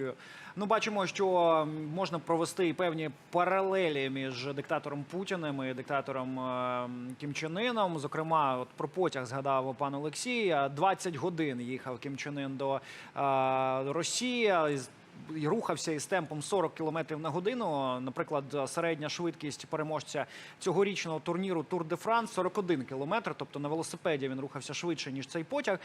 Юрію. Ну, бачимо, що можна провести і певні паралелі між диктатором Путіним і диктатором е, Кім Чен Іном. Зокрема, от про потяг згадав пан Олексій. 20 годин їхав Кім Чен Ін до е, Росії. Рухався із темпом 40 км на годину. Наприклад, середня швидкість переможця цьогорічного турніру Тур де Франс 41 км. Тобто на велосипеді він рухався швидше ніж цей потяг.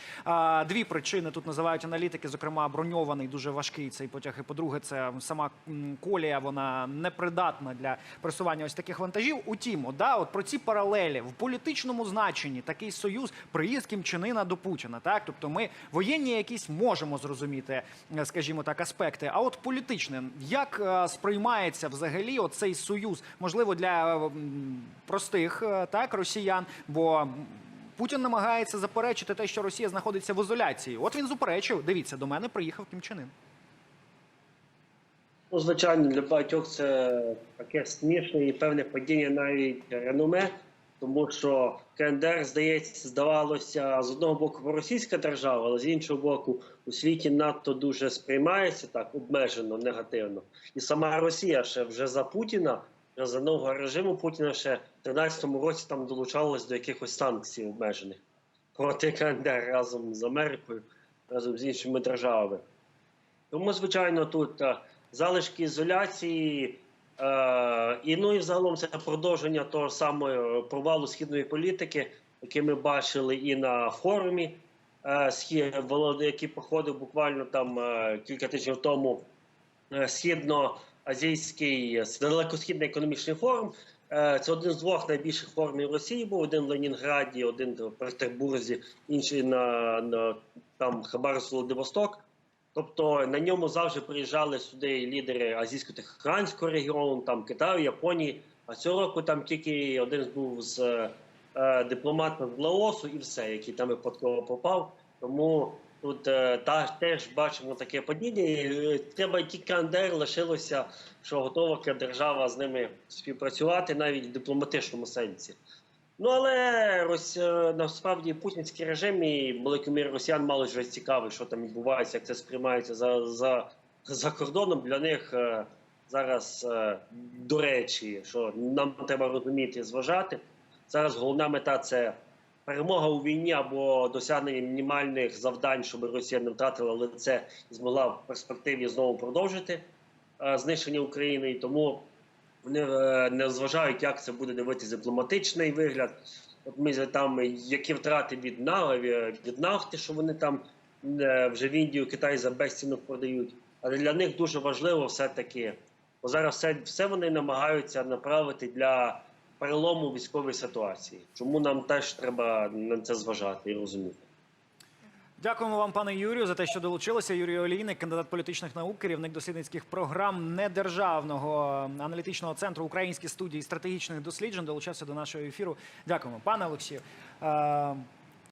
Дві причини тут називають аналітики. Зокрема, броньований дуже важкий цей потяг. І по-друге, це сама колія. Вона непридатна для пересування ось таких вантажів. Утім, да, от про ці паралелі в політичному значенні такий союз приїзд Кім Чен Іна до Путіна. Так, тобто ми воєнні якісь можемо зрозуміти, скажімо так, аспекти. А от політичне, як е, сприймається взагалі оцей союз, можливо, для е, простих е, так росіян, бо. Путін намагається заперечити те, що Росія знаходиться в ізоляції. От він заперечив. Дивіться, до мене приїхав Кім Чен Ін. Ну, звичайно, для багатьох це таке смішне і певне падіння навіть реноме, тому що КНДР, здається, здавалося з одного боку російська держава, але з іншого боку, у світі надто дуже сприймається так обмежено, негативно. І сама Росія ще вже за Путіна, за нового режиму Путіна ще в 13-му році там долучалась до якихось санкцій обмежених проти КНДР разом з Америкою, разом з іншими державами. Тому, звичайно, тут е, залишки ізоляції, і ну і взагалом це продовження того самого провалу східної політики, який ми бачили і на форумі, е, який проходив буквально там е, кілька тижнів тому е, східноазійський е, далекосхідний економічний форум. Е, Це один з двох найбільших форумів Росії був один в Ленінграді, один в Петербурзі, інший на, на там Хабаровськ Владивосток. Тобто на ньому завжди приїжджали сюди лідери азійсько-тихоокеанського регіону, там Китаю, Японії. А цього року там тільки один був з е, дипломатом з Лаосу і все, який там випадково попав. Тому тут е, та, теж бачимо таке падіння. Е, треба тільки КНДР лишилося, що готова держава з ними співпрацювати навіть в дипломатичному сенсі. Ну але Рос... е, насправді путінський режим і великий мір росіян мало вже цікавий, що там відбувається, як це сприймається за, за, за кордоном. Для них е, зараз е, до речі, що нам треба розуміти і зважати. Зараз головна мета це перемога у війні або досягнення мінімальних завдань, щоб Росія не втратила лице і змогла в перспективі знову продовжити е, знищення України. І тому вони е, не зважають, як це буде дивитися дипломатичний вигляд. От ми там які втрати від на- від нафти, що вони там е, вже в Індію, Китай за безцінок продають. Але для них дуже важливо все-таки, бо зараз все, все вони намагаються направити для перелому військової ситуації. Чому нам теж треба на це зважати і розуміти. Дякуємо вам, пане Юрію, за те, що долучилися. Юрій Олійник, кандидат політичних наук, керівник дослідницьких програм недержавного аналітичного центру Українські студії стратегічних досліджень, долучався до нашого ефіру. Дякуємо, пане Олексію. Е,